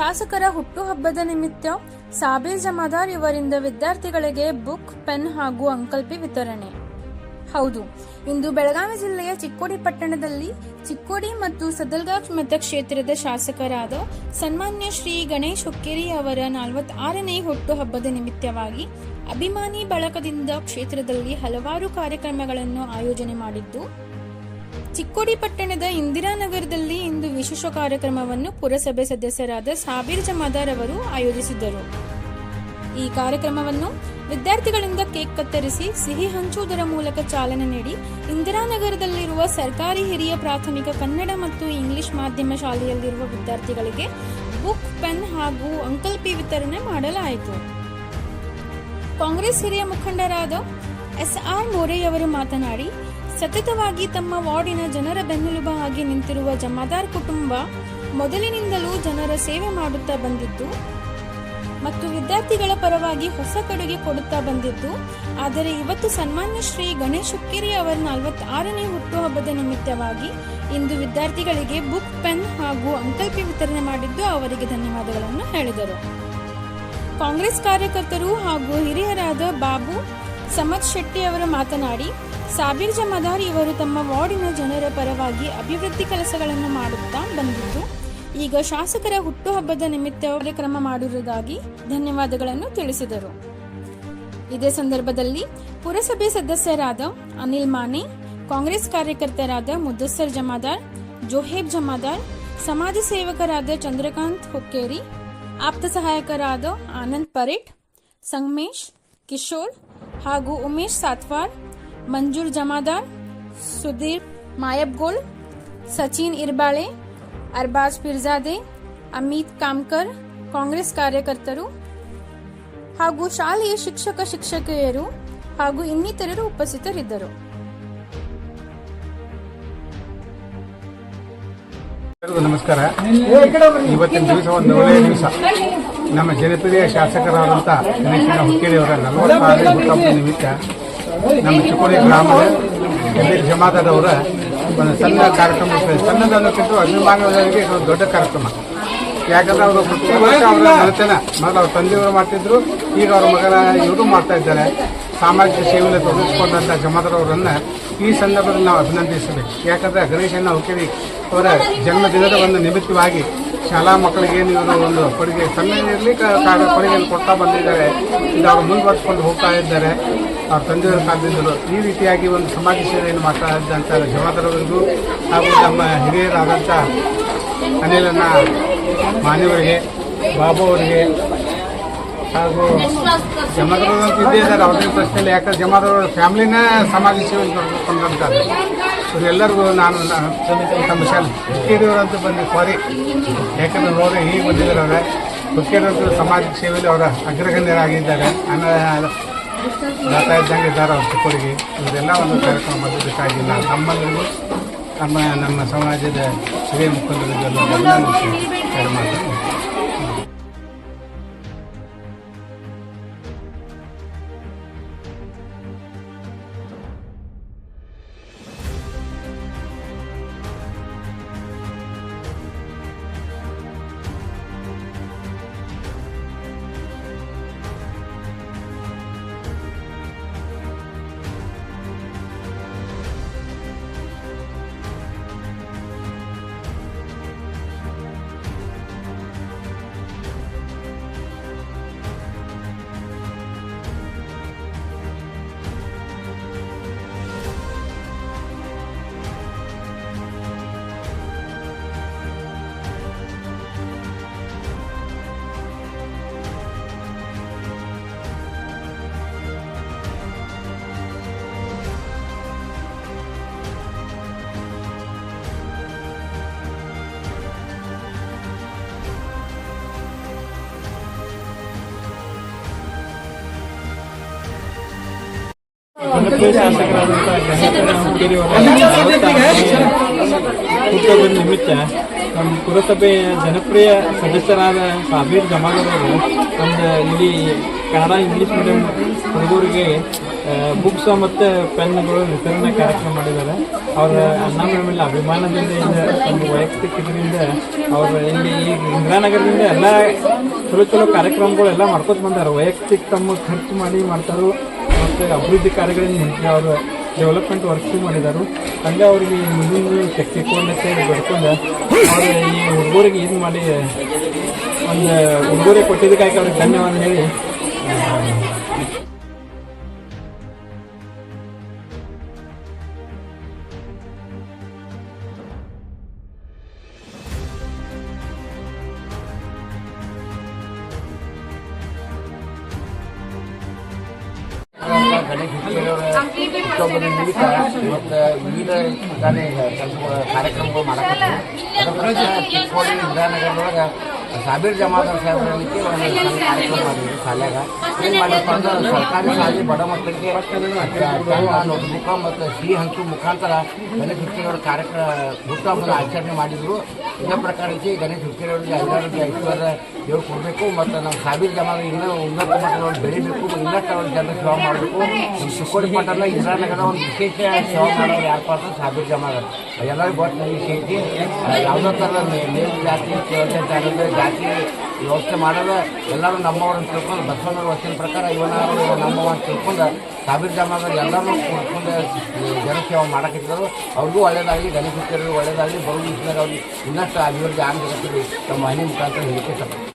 ಶಾಸಕರ ಹುಟ್ಟುಹಬ್ಬದ ನಿಮಿತ್ತ ಸಾಬೇ ಜಮಾದಾರ್ ಇವರಿಂದ ವಿದ್ಯಾರ್ಥಿಗಳಿಗೆ ಬುಕ್, ಪೆನ್ ಹಾಗೂ ಅಂಕಲ್ಪಿ ವಿತರಣೆ. ಹೌದು, ಇಂದು ಬೆಳಗಾವಿ ಜಿಲ್ಲೆಯ ಚಿಕ್ಕೋಡಿ ಪಟ್ಟಣದಲ್ಲಿ ಚಿಕ್ಕೋಡಿ ಮತ್ತು ಸದಲ್ಗಾ ಮತಕ್ಷೇತ್ರದ ಶಾಸಕರಾದ ಸನ್ಮಾನ್ಯ ಶ್ರೀ ಗಣೇಶ್ ಹುಕ್ಕೇರಿ ಅವರ ನಲವತ್ತಾರನೇ ಹುಟ್ಟುಹಬ್ಬದ ನಿಮಿತ್ತವಾಗಿ ಅಭಿಮಾನಿ ಬಳಗದಿಂದ ಕ್ಷೇತ್ರದಲ್ಲಿ ಹಲವಾರು ಕಾರ್ಯಕ್ರಮಗಳನ್ನು ಆಯೋಜನೆ ಮಾಡಿದ್ದು ಚಿಕ್ಕೋಡಿ ಪಟ್ಟಣದ ಇಂದಿರಾನಗರದಲ್ಲಿ ಇಂದು ವಿಶೇಷ ಕಾರ್ಯಕ್ರಮವನ್ನು ಪುರಸಭೆ ಸದಸ್ಯರಾದ ಸಾಬೀರ್ ಜಮಾದಾರ್ ಅವರು ಆಯೋಜಿಸಿದ್ದರು. ಈ ಕಾರ್ಯಕ್ರಮವನ್ನು ವಿದ್ಯಾರ್ಥಿಗಳಿಂದ ಕೇಕ್ ಕತ್ತರಿಸಿ ಸಿಹಿ ಹಂಚುವುದರ ಮೂಲಕ ಚಾಲನೆ ನೀಡಿ ಇಂದಿರಾನಗರದಲ್ಲಿರುವ ಸರ್ಕಾರಿ ಹಿರಿಯ ಪ್ರಾಥಮಿಕ ಕನ್ನಡ ಮತ್ತು ಇಂಗ್ಲಿಷ್ ಮಾಧ್ಯಮ ಶಾಲೆಯಲ್ಲಿರುವ ವಿದ್ಯಾರ್ಥಿಗಳಿಗೆ ಬುಕ್, ಪೆನ್ ಹಾಗೂ ಅಂಕಲ್ ಪಿ ವಿತರಣೆ ಮಾಡಲಾಯಿತು. ಕಾಂಗ್ರೆಸ್ ಹಿರಿಯ ಮುಖಂಡರಾದ ಎಸ್ ಆರ್ ಮೋರೆಯವರು ಮಾತನಾಡಿ ಸತತವಾಗಿ ತಮ್ಮ ವಾರ್ಡಿನ ಜನರ ಬೆನ್ನೆಲುಬಾಗಿ ನಿಂತಿರುವ ಜಮಾದಾರ್ ಕುಟುಂಬ ಮೊದಲಿನಿಂದಲೂ ಜನರ ಸೇವೆ ಮಾಡುತ್ತಾ ಬಂದಿದ್ದು ಮತ್ತು ವಿದ್ಯಾರ್ಥಿಗಳ ಪರವಾಗಿ ಹೊಸ ಕೊಡುಗೆ ಕೊಡುತ್ತಾ ಬಂದಿದ್ದು ಆದರೆ ಇವತ್ತು ಸನ್ಮಾನ್ಯ ಶ್ರೀ ಗಣೇಶ್ ಹುಕ್ಕೇರಿ ಅವರ ನಲವತ್ತಾರನೇ ಹುಟ್ಟುಹಬ್ಬದ ನಿಮಿತ್ತವಾಗಿ ಇಂದು ವಿದ್ಯಾರ್ಥಿಗಳಿಗೆ ಬುಕ್, ಪೆನ್ ಹಾಗೂ ಅಂಕಲ್ಪಿ ವಿತರಣೆ ಮಾಡಿದ್ದು ಅವರಿಗೆ ಧನ್ಯವಾದಗಳನ್ನು ಹೇಳಿದರು. ಕಾಂಗ್ರೆಸ್ ಕಾರ್ಯಕರ್ತರು ಹಾಗೂ ಹಿರಿಯರಾದ ಬಾಬು ಸಮದ್ ಶೆಟ್ಟಿ ಅವರು ಮಾತನಾಡಿ, ಸಾಬೀರ್ ಜಮಾದಾರ್ ಇವರು ತಮ್ಮ ವಾರ್ಡಿನ ಜನರ ಪರವಾಗಿ ಅಭಿವೃದ್ಧಿ ಕೆಲಸಗಳನ್ನು ಮಾಡುತ್ತಾ ಬಂದಿದ್ದು, ಈಗ ಶಾಸಕರ ಹುಟ್ಟುಹಬ್ಬದ ನಿಮಿತ್ತ ಕಾರ್ಯಕ್ರಮ ಮಾಡಿರುವುದಾಗಿ ಧನ್ಯವಾದಗಳನ್ನು ತಿಳಿಸಿದರು. ಇದೇ ಸಂದರ್ಭದಲ್ಲಿ ಪುರಸಭೆ ಸದಸ್ಯರಾದ ಅನಿಲ್ ಮಾನೆ ಕಾಂಗ್ರೆಸ್ ಕಾರ್ಯಕರ್ತರಾದ ಮುದ್ದಸ್ಸರ್ ಜಮಾದಾರ್, ಜೋಹೇಬ್ ಜಮಾದಾರ್, ಸಮಾಜ ಸೇವಕರಾದ ಚಂದ್ರಕಾಂತ್ ಹುಕ್ಕೇರಿ, ಆಪ್ತ ಸಹಾಯಕರಾದ ಆನಂದ್ ಪರೇಟ್, ಸಂಗಮೇಶ್, ಕಿಶೋರ್ ಹಾಗೂ ಉಮೇಶ್ ಸಾತ್ವಾರ್ ಮಂಜೂರ್ ಜಮಾದಾರ್ ಸುಧೀರ್ ಮಾಯಬ್ಗೋಲ್ ಸಚಿನ್ ಇರ್ಬಾಳೆ, ಅರ್ಬಾಜ್ ಪಿರ್ಜಾದೆ, ಅಮಿತ್ ಕಾಮ್ಕರ್, ಕಾಂಗ್ರೆಸ್ ಕಾರ್ಯಕರ್ತರು ಹಾಗೂ ಶಾಲೆಯ ಶಿಕ್ಷಕ ಶಿಕ್ಷಕಿಯರು ಹಾಗೂ ಇನ್ನಿತರರು ಉಪಸ್ಥಿತರಿದ್ದರು. ನಮಸ್ಕಾರ. ಇವತ್ತಿನ ದಿವಸ ಒಂದು ಒಳ್ಳೆಯ ದಿವಸ. ನಮ್ಮ ಜನಪ್ರಿಯ ಶಾಸಕರಾದಂಥ ಗಣೇಶನ ಹುಕ್ಕೇರಿಯವರ ನಲವತ್ತಾರನೇ ಹುಟ್ಟುಹಬ್ಬದ ನಿಮಿತ್ತ ನಮ್ಮ ಚಿಕ್ಕೋಡಿ ಗ್ರಾಮದ ಜಮಾತದವರ ಒಂದು ಸಣ್ಣ ಕಾರ್ಯಕ್ರಮ ಸಣ್ಣದ ಅನ್ನೋಕ್ಕಿಂತ ಅಭಿಮಾನಿಗಳಿಗೆ ಇದು ದೊಡ್ಡ ಕಾರ್ಯಕ್ರಮ. ಯಾಕಂದ್ರೆ ಅವರು ಪ್ರತಿ ವರ್ಷ ಅವರ ನೆನತನ ಮೊದಲು ಅವ್ರ ತಂದೆಯವರು ಮಾಡ್ತಿದ್ರು, ಈಗ ಅವ್ರ ಮಗನ ಇವರು ಮಾಡ್ತಾ ಇದ್ದಾರೆ. ಸಾಮಾಜಿಕ ಸೇವೆಯಲ್ಲಿ ತೊಡಗಿಸಿಕೊಂಡಂಥ ಜಮಾತರವರನ್ನ ಈ ಸಂದರ್ಭದಲ್ಲಿ ನಾವು ಅಭಿನಂದಿಸಬೇಕು. ಯಾಕಂದ್ರೆ ಗಣೇಶನ ಹುಕ್ಕೇರಿ ಅವರ ಜನ್ಮದಿನದ ಒಂದು ನಿಮಿತ್ತವಾಗಿ ಶಾಲಾ ಮಕ್ಕಳಿಗೆ ಇವರು ಒಂದು ಕೊಡುಗೆ ಸಣ್ಣ ಇರಲಿ ಕೊಡುಗೆಯನ್ನು ಕೊಡ್ತಾ ಬಂದಿದ್ದಾರೆ. ಇದು ಅವರು ಮುಂದುವರಿಸಿಕೊಂಡು ಹೋಗ್ತಾ ಇದ್ದಾರೆ. ಅವ್ರ ತಂದೆಯವರ ಕಾಲದಿಂದಲೂ ಈ ರೀತಿಯಾಗಿ ಒಂದು ಸಮಾಜ ಸೇವೆಯನ್ನು ಮಾಡ್ತಾ ಇದ್ದಂಥ ಜಮಾದಾರರಿಗೂ ಹಾಗೂ ನಮ್ಮ ಹಿರಿಯರಾದಂಥ ಅನಿಲನ ಮಾನ್ಯವರಿಗೆ, ಬಾಬು ಅವರಿಗೆ ಹಾಗೂ ಜಮಾದಾರರು ಇದ್ದೇ ಇದ್ದಾರೆ. ಅವ್ರಿಗೆ ಪ್ರಶ್ನೆ ಯಾಕಂದ್ರೆ ಜಮಾದಾರರ ಫ್ಯಾಮಿಲಿನ ಸಮಾಜ ಸೇವೆಯನ್ನು ಕೊಂಡಂತಾರೆ ಇವರೆಲ್ಲರಿಗೂ ನಾನು ತಮ್ಮ ಶಾಲೆ ಅಂತ ಬಂದು ಸಾರಿ ಯಾಕಂದ್ರೆ ನೋಡಿ ಈಗ ಬಂದಿದ್ದಾರೆ ಅವರೇ ಹುಕ್ಕೇರಿಯವರು ಸಮಾಜ ಸೇವೆಯಲ್ಲಿ ಅವರ ಅಗ್ರಗಣ್ಯರಾಗಿದ್ದಾರೆ. ಅನ್ನ ಗಾತಾ ಇದ್ದಂಗೆ ಇದ್ದಾರೆ ಅವ್ರ ಕೊಡುಗೆ ಇವರೆಲ್ಲ ಒಂದು ಕಾರ್ಯಕ್ರಮ ಮಾಡಬೇಕಾಗಿ ನಾನು ತಮ್ಮಲ್ಲರಿಗೂ ನಮ್ಮ ನಮ್ಮ ಸಮಾಜದ ಹಿರಿಯ ಮುಖಂಡರಿಗೆಲ್ಲ ಅಭಿನಂದಿಸಿ ಎರಡು ಮಾತು ಜನಪ್ರಿಯ ಶಾಸಕರಾದಂಥ ಗಣೇಶನ ಹುಕ್ಕೇರಿ ಹುಟ್ಟುಹಬ್ಬದ ನಿಮಿತ್ತ ನಮ್ಮ ಪುರಸಭೆಯ ಜನಪ್ರಿಯ ಸದಸ್ಯರಾದ ಸಾಬೀರ್ ಜಮಾದಾರ್ ಅವರು ಒಂದು ಇಲ್ಲಿ ಕನ್ನಡ, ಇಂಗ್ಲೀಷ್ ಮೀಡಿಯಂ ಹುಡುಗರಿಗೆ ಬುಕ್ಸ್ ಮತ್ತು ಪೆನ್ಗಳು ವಿತರಣೆ ಕಾರ್ಯಕ್ರಮ ಮಾಡಿದ್ದಾರೆ. ಅವರ ನಮ್ಮ ಮೇಲೆ ಅಭಿಮಾನದಿಂದ ಒಂದು ವೈಯಕ್ತಿಕ ಇದರಿಂದ ಅವರು ಇಲ್ಲಿ ಈ ಇಂದಿರಾನಗರದಿಂದ ಎಲ್ಲ ಚಲೋ ಚಲೋ ಕಾರ್ಯಕ್ರಮಗಳು ಎಲ್ಲ ಮಾಡ್ಕೊತ ಬಂದಾರೆ. ವೈಯಕ್ತಿಕ ತಮ್ಮ ಖರ್ಚು ಮಾಡಿ ಮಾಡ್ತಾರೋ ಮತ್ತು ಅಭಿವೃದ್ಧಿ ಕಾರ್ಯಗಳನ್ನು ಮುಂಚೆ ಅವರು ಡೆವಲಪ್ಮೆಂಟ್ ವರ್ಕ್ಸು ಮಾಡಿದರು. ಹಂಗೆ ಅವ್ರಿಗೆ ಮುಂದಿನ ಶಕ್ತಿ ಕೊಡಲಿಕ್ಕೆ ಬರ್ಕೊಂಡು ಅವರು ಈ ಹುಡುಗರಿಗೆ ಏನು ಮಾಡಿ ಒಂದು ಹುಡುಗರಿಗೆ ಕೊಟ್ಟಿದ್ದಕ್ಕಾಗಿ ಅವ್ರಿಗೆ ಧನ್ಯವಾದ ಹೇಳಿ. ಗಣೇಶ ನಿಮಿತ್ತ ಇವತ್ತು ವಿವಿಧ ಕಾರ್ಯಕ್ರಮಗಳು ಚಿಕ್ಕೋಡಿ ಇಂದಿರಾನಗರದೊಳಗೆ ಸಾಬೀರ್ ಜಮಾದಾರ್ ಸಾಹೇಬ್ರಲ್ಲಿ ಒಂದು ಕಾರ್ಯಕ್ರಮ ಮಾಡಿದ್ರು ಶಾಲ್ಯಾಗ ಏನು ಮಾಡಿಪ್ಪ ಅಂದ್ರೆ ಸರ್ಕಾರಿ ಶಾಲೆ ಬಡ ಮಕ್ಕಳಿಗೆ ನೋಟ್ಬುಕ್ ಮತ್ತು ಸಿಹಿ ಹಂಚು ಮುಖಾಂತರ ಗಣೇಶ ಹುಟ್ಟಿದವರ ಕಾರ್ಯಕ್ರಮ ಹುಟ್ಟುಹಬ್ಬದ ಆಚರಣೆ ಮಾಡಿದ್ರು. ಇದೇ ಪ್ರಕಾರಕ್ಕೆ ಗಣೇಶ ಹುಟ್ಟಿದವರಿಗೆ ಐದಾರು ಐಶ್ವರ್ಯ ದೇವ್ರು ಕೊಡಬೇಕು ಮತ್ತು ನಮ್ಮ ಸಾಬೀರ್ ಜಮಾದ ಇನ್ನೂ ಉನ್ನತ ಮಟ್ಟದವ್ರು ಬೆಳಿಬೇಕು ಇನ್ನಷ್ಟು ಅವ್ರ ಜನರ ಸೇವೆ ಮಾಡಬೇಕು. ನಮ್ಮ ಚಿಕ್ಕೋಡಿ ಪಟ್ಟಣ ಇಂದಿರಾನಗರ ಒಂದು ವಿಶೇಷ ಸೇವೆ ಮಾಡೋರು ಯಾರಪ್ಪ ಅಂದ್ರೆ ಸಾಬೀರ್ ಜಮಾದ ಎಲ್ಲರಿಗೂ ಗೊತ್ತು ಈ ವಿಷಯಕ್ಕೆ ಯಾವುದೋ ಥರದ ಜಾಸ್ತಿ ಜಾತಿ ಕೆಳಗೆ ಜಾತಿ ವ್ಯವಸ್ಥೆ ಮಾಡೋದು ಎಲ್ಲರೂ ನಮ್ಮವರನ್ನು ತಿಳ್ಕೊಂಡು ಬಸವಣ್ಣವ್ರ ವಚನ ಪ್ರಕಾರ ಇವನಾರು ನಮ್ಮವ ತಿಳ್ಕೊಂಡು ಜಮಾದ ಎಲ್ಲರೂ ಕೂಡ್ಕೊಂಡು ಜನಸೇವೆ ಮಾಡೋಕ್ಕಿದ್ದರು ಅವ್ರಿಗೂ ಒಳ್ಳೇದಾಗಲಿ, ಗಣೇಶ ಒಳ್ಳೇದಾಗಲಿ ಬರೋ ದಿವಸದಾಗ ಅವ್ರಿಗೆ ಇನ್ನಷ್ಟು ಅಭಿವೃದ್ಧಿ ಆಗಬೇಕು ನಮ್ಮ ಮನೆ ಮುಖಾಂತರ ಹೇಳಿಕೆ